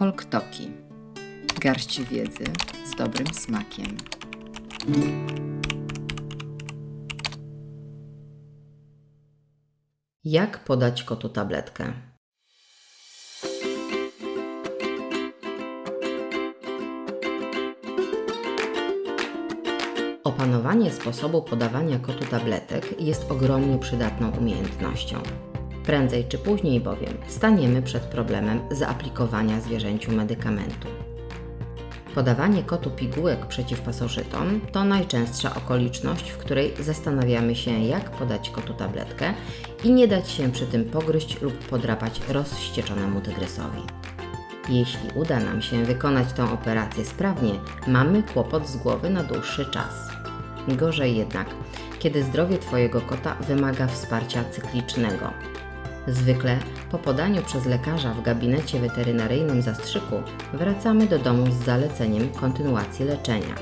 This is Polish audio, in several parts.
Folktoki. Garść wiedzy z dobrym smakiem. Jak podać kotu tabletkę? Opanowanie sposobu podawania kotu tabletek jest ogromnie przydatną umiejętnością. Prędzej czy później bowiem staniemy przed problemem zaaplikowania zwierzęciu medykamentu. Podawanie kotu pigułek przeciwpasożytom to najczęstsza okoliczność, w której zastanawiamy się, jak podać kotu tabletkę i nie dać się przy tym pogryźć lub podrapać rozwścieczonemu tygrysowi. Jeśli uda nam się wykonać tę operację sprawnie, mamy kłopot z głowy na dłuższy czas. Gorzej jednak, kiedy zdrowie Twojego kota wymaga wsparcia cyklicznego. Zwykle po podaniu przez lekarza w gabinecie weterynaryjnym zastrzyku wracamy do domu z zaleceniem kontynuacji leczenia.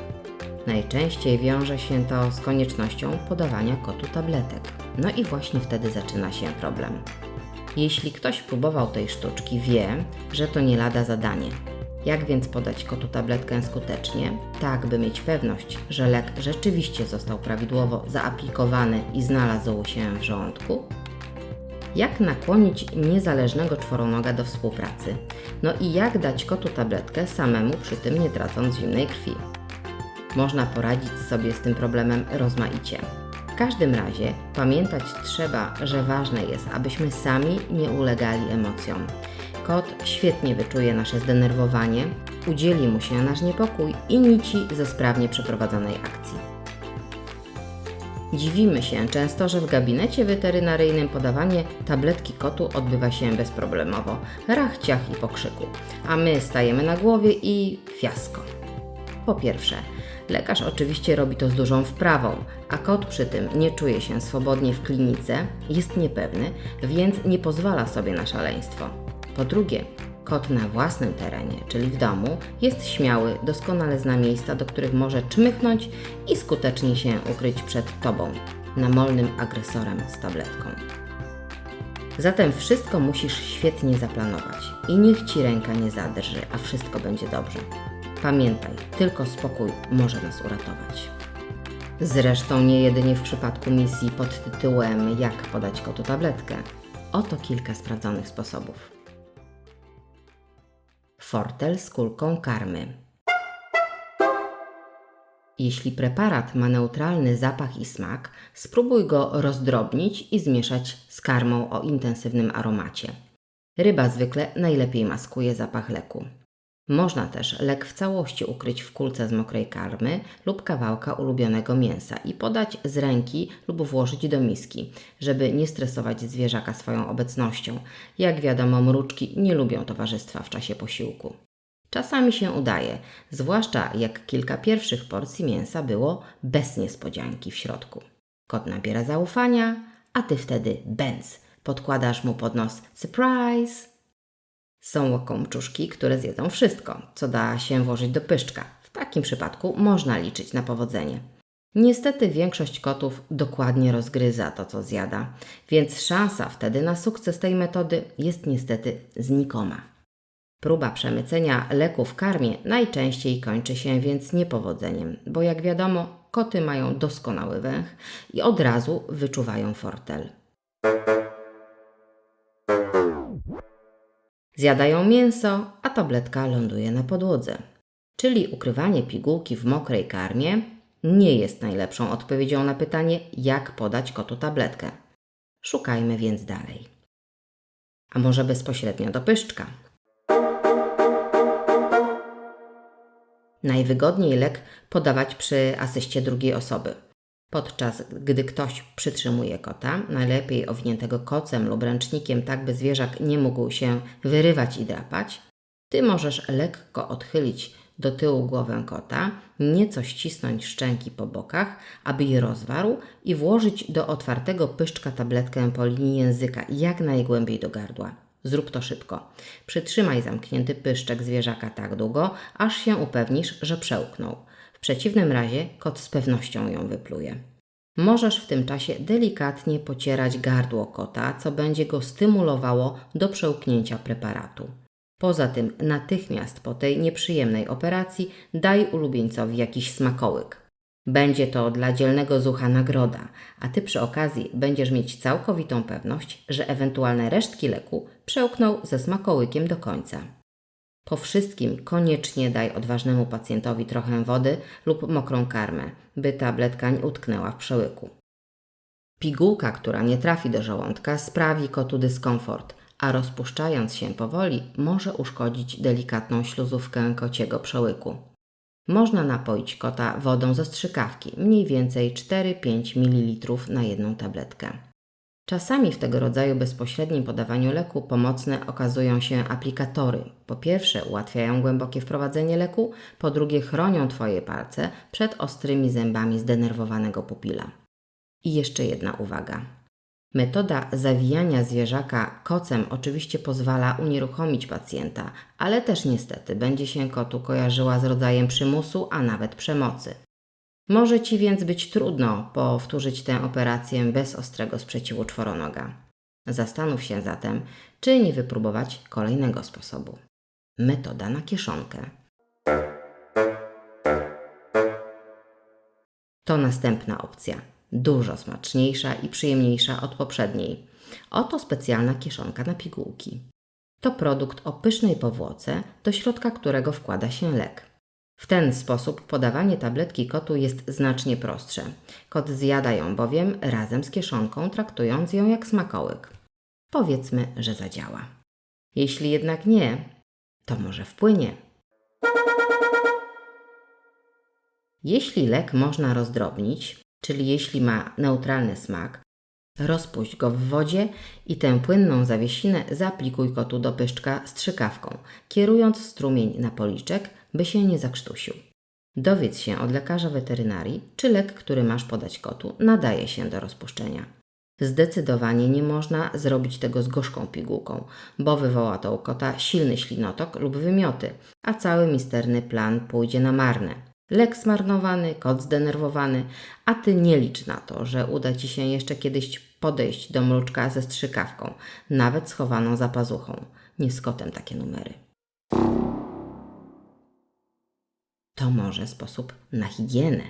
Najczęściej wiąże się to z koniecznością podawania kotu tabletek. No i właśnie wtedy zaczyna się problem. Jeśli ktoś próbował tej sztuczki, wie, że to nie lada zadanie. Jak więc podać kotu tabletkę skutecznie, tak by mieć pewność, że lek rzeczywiście został prawidłowo zaaplikowany i znalazł się w żołądku? Jak nakłonić niezależnego czworonoga do współpracy? No i jak dać kotu tabletkę samemu, przy tym nie tracąc zimnej krwi? Można poradzić sobie z tym problemem rozmaicie. W każdym razie pamiętać trzeba, że ważne jest, abyśmy sami nie ulegali emocjom. Kot świetnie wyczuje nasze zdenerwowanie, udzieli mu się nasz niepokój i nici ze sprawnie przeprowadzonej akcji. Dziwimy się często, że w gabinecie weterynaryjnym podawanie tabletki kotu odbywa się bezproblemowo, rachciach i pokrzyku, a my stajemy na głowie i fiasko. Po pierwsze, lekarz oczywiście robi to z dużą wprawą, a kot przy tym nie czuje się swobodnie w klinice, jest niepewny, więc nie pozwala sobie na szaleństwo. Po drugie, kot na własnym terenie, czyli w domu, jest śmiały, doskonale zna miejsca, do których może czmychnąć i skutecznie się ukryć przed Tobą, namolnym agresorem z tabletką. Zatem wszystko musisz świetnie zaplanować i niech Ci ręka nie zadrży, a wszystko będzie dobrze. Pamiętaj, tylko spokój może nas uratować. Zresztą nie jedynie w przypadku misji pod tytułem Jak podać kotu tabletkę. Oto kilka sprawdzonych sposobów. Fortel z kulką karmy. Jeśli preparat ma neutralny zapach i smak, spróbuj go rozdrobnić i zmieszać z karmą o intensywnym aromacie. Ryba zwykle najlepiej maskuje zapach leku. Można też lek w całości ukryć w kulce z mokrej karmy lub kawałka ulubionego mięsa i podać z ręki lub włożyć do miski, żeby nie stresować zwierzaka swoją obecnością. Jak wiadomo, mruczki nie lubią towarzystwa w czasie posiłku. Czasami się udaje, zwłaszcza jak kilka pierwszych porcji mięsa było bez niespodzianki w środku. Kot nabiera zaufania, a ty wtedy bęc, podkładasz mu pod nos surprise. Są łakomczuszki, które zjedzą wszystko, co da się włożyć do pyszczka. W takim przypadku można liczyć na powodzenie. Niestety większość kotów dokładnie rozgryza to, co zjada, więc szansa wtedy na sukces tej metody jest niestety znikoma. Próba przemycenia leku w karmie najczęściej kończy się więc niepowodzeniem, bo jak wiadomo, koty mają doskonały węch i od razu wyczuwają fortel. Zjadają mięso, a tabletka ląduje na podłodze. Czyli ukrywanie pigułki w mokrej karmie nie jest najlepszą odpowiedzią na pytanie, jak podać kotu tabletkę. Szukajmy więc dalej. A może bezpośrednio do pyszczka? Najwygodniej lek podawać przy asyście drugiej osoby. Podczas gdy ktoś przytrzymuje kota, najlepiej owiniętego kocem lub ręcznikiem, tak by zwierzak nie mógł się wyrywać i drapać, ty możesz lekko odchylić do tyłu głowę kota, nieco ścisnąć szczęki po bokach, aby je rozwarł i włożyć do otwartego pyszczka tabletkę po linii języka jak najgłębiej do gardła. Zrób to szybko. Przytrzymaj zamknięty pyszczek zwierzaka tak długo, aż się upewnisz, że przełknął. W przeciwnym razie kot z pewnością ją wypluje. Możesz w tym czasie delikatnie pocierać gardło kota, co będzie go stymulowało do przełknięcia preparatu. Poza tym natychmiast po tej nieprzyjemnej operacji daj ulubieńcowi jakiś smakołyk. Będzie to dla dzielnego zucha nagroda, a ty przy okazji będziesz mieć całkowitą pewność, że ewentualne resztki leku przełknął ze smakołykiem do końca. Po wszystkim koniecznie daj odważnemu pacjentowi trochę wody lub mokrą karmę, by tabletka nie utknęła w przełyku. Pigułka, która nie trafi do żołądka, sprawi kotu dyskomfort, a rozpuszczając się powoli, może uszkodzić delikatną śluzówkę kociego przełyku. Można napoić kota wodą ze strzykawki, mniej więcej 4-5 ml na jedną tabletkę. Czasami w tego rodzaju bezpośrednim podawaniu leku pomocne okazują się aplikatory. Po pierwsze, ułatwiają głębokie wprowadzenie leku, po drugie, chronią Twoje palce przed ostrymi zębami zdenerwowanego pupila. I jeszcze jedna uwaga. Metoda zawijania zwierzaka kocem oczywiście pozwala unieruchomić pacjenta, ale też niestety będzie się kotu kojarzyła z rodzajem przymusu, a nawet przemocy. Może Ci więc być trudno powtórzyć tę operację bez ostrego sprzeciwu czworonoga. Zastanów się zatem, czy nie wypróbować kolejnego sposobu. Metoda na kieszonkę. To następna opcja, dużo smaczniejsza i przyjemniejsza od poprzedniej. Oto specjalna kieszonka na pigułki. To produkt o pysznej powłoce, do środka którego wkłada się lek. W ten sposób podawanie tabletki kotu jest znacznie prostsze. Kot zjada ją bowiem razem z kieszonką, traktując ją jak smakołyk. Powiedzmy, że zadziała. Jeśli jednak nie, to może wpłynie. Jeśli lek można rozdrobnić, czyli jeśli ma neutralny smak, rozpuść go w wodzie i tę płynną zawiesinę zaaplikuj kotu do pyszczka strzykawką, kierując strumień na policzek, by się nie zakrztusił. Dowiedz się od lekarza weterynarii, czy lek, który masz podać kotu, nadaje się do rozpuszczenia. Zdecydowanie nie można zrobić tego z gorzką pigułką, bo wywoła to u kota silny ślinotok lub wymioty, a cały misterny plan pójdzie na marne. Lek zmarnowany, kot zdenerwowany, a ty nie licz na to, że uda ci się jeszcze kiedyś podejść do mruczka ze strzykawką, nawet schowaną za pazuchą. Nie z kotem takie numery. To może sposób na higienę.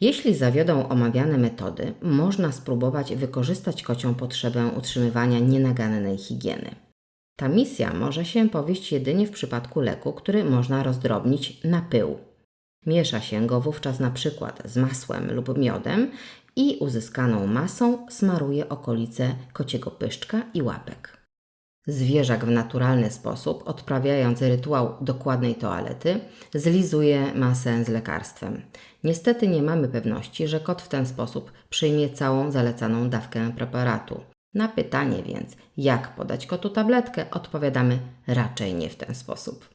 Jeśli zawiodą omawiane metody, można spróbować wykorzystać kocią potrzebę utrzymywania nienagannej higieny. Ta misja może się powieść jedynie w przypadku leku, który można rozdrobnić na pył. Miesza się go wówczas na przykład z masłem lub miodem i uzyskaną masą smaruje okolice kociego pyszczka i łapek. Zwierzak w naturalny sposób, odprawiając rytuał dokładnej toalety, zlizuje masę z lekarstwem. Niestety nie mamy pewności, że kot w ten sposób przyjmie całą zalecaną dawkę preparatu. Na pytanie więc, jak podać kotu tabletkę, odpowiadamy raczej nie w ten sposób.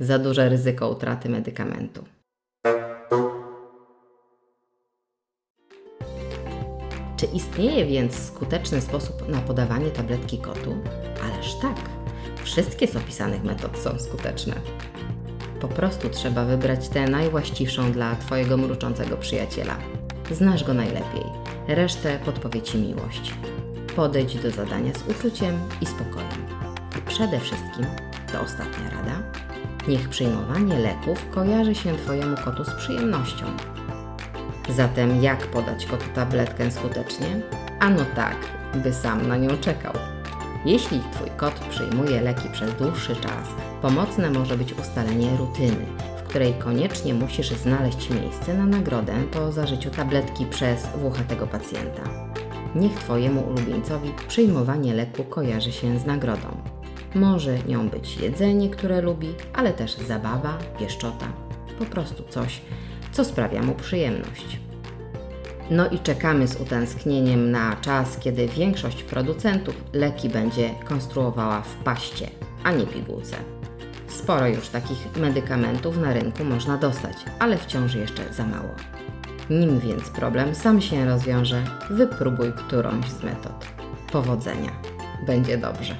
Za duże ryzyko utraty medykamentu. Czy istnieje więc skuteczny sposób na podawanie tabletki kotu? Ależ tak, wszystkie z opisanych metod są skuteczne. Po prostu trzeba wybrać tę najwłaściwszą dla Twojego mruczącego przyjaciela. Znasz go najlepiej, resztę podpowie Ci miłość. Podejdź do zadania z uczuciem i spokojem. I przede wszystkim, to ostatnia rada, niech przyjmowanie leków kojarzy się Twojemu kotu z przyjemnością. Zatem jak podać kotu tabletkę skutecznie? Ano tak, by sam na nią czekał. Jeśli Twój kot przyjmuje leki przez dłuższy czas, pomocne może być ustalenie rutyny, w której koniecznie musisz znaleźć miejsce na nagrodę po zażyciu tabletki przez włochatego pacjenta. Niech Twojemu ulubieńcowi przyjmowanie leku kojarzy się z nagrodą. Może nią być jedzenie, które lubi, ale też zabawa, pieszczota, po prostu coś, co sprawia mu przyjemność. No i czekamy z utęsknieniem na czas, kiedy większość producentów leki będzie konstruowała w paście, a nie pigułce. Sporo już takich medykamentów na rynku można dostać, ale wciąż jeszcze za mało. Nim więc problem sam się rozwiąże, wypróbuj którąś z metod. Powodzenia. Będzie dobrze.